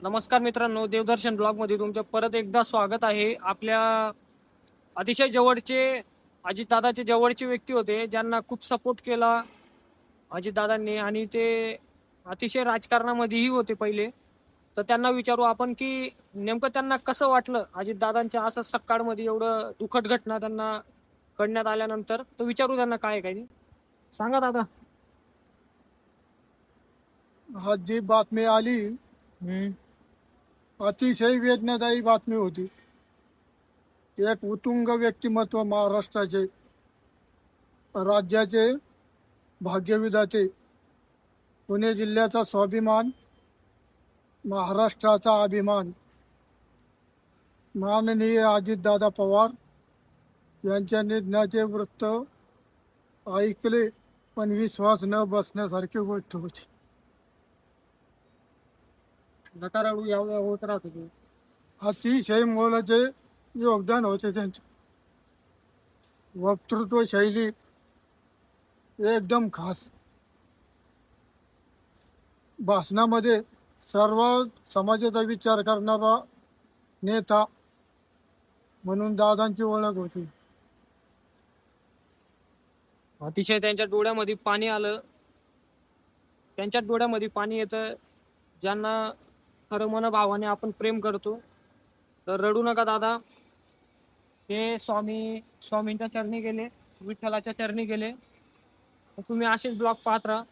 नमस्कार मित्रांनो देवदर्शन ब्लॉगमध्ये तुमचं परत एकदा स्वागत आहे आपल्या अतिशय जवळचे अजितदादाचे जवळचे व्यक्ती होते ज्यांना खूप सपोर्ट केला अजितदादांनी आणि ते अतिशय राजकारणामध्येही होते पहिले तर त्यांना विचारू आपण की नेमकं त्यांना कसं वाटलं अजितदादांच्या असं सकाळमध्ये एवढं दुःखद घटना त्यांना कळण्यात आल्यानंतर तर विचारू त्यांना काय काय. सांगा दादा आज जी बातमी आली. अतिशय वेदनादायी बातमी होती. एक उत्तुंग व्यक्तिमत्व महाराष्ट्राचे राज्याचे भाग्यविधाते. पुणे जिल्ह्याचा स्वाभिमान महाराष्ट्राचा अभिमान. माननीय अजितदादा पवार यांच्या निधनाचे वृत्त ऐकले पण विश्वास न बसण्यासारखी गोष्ट होती. नकाराळू यावं होत राहत होते अतिशय मोलाचे योगदान होते त्यांचे. वक्तृत्व शैली एकदम खास. भाषणामध्ये सर्व समाजाचा विचार करणारा नेता म्हणून दादांची ओळख होती. अतिशय त्यांच्या डोळ्यामध्ये पाणी आलं. त्यांच्या डोळ्यामध्ये पाणी येतं. ज्यांना खरं मन भावाने आपण प्रेम करतो. तर रडू नका दादा. हे स्वामी स्वामींच्या चरणी गेले विठ्ठलाच्या चरणी गेले. तुम्ही असेच ब्लॉग पाहत राहा.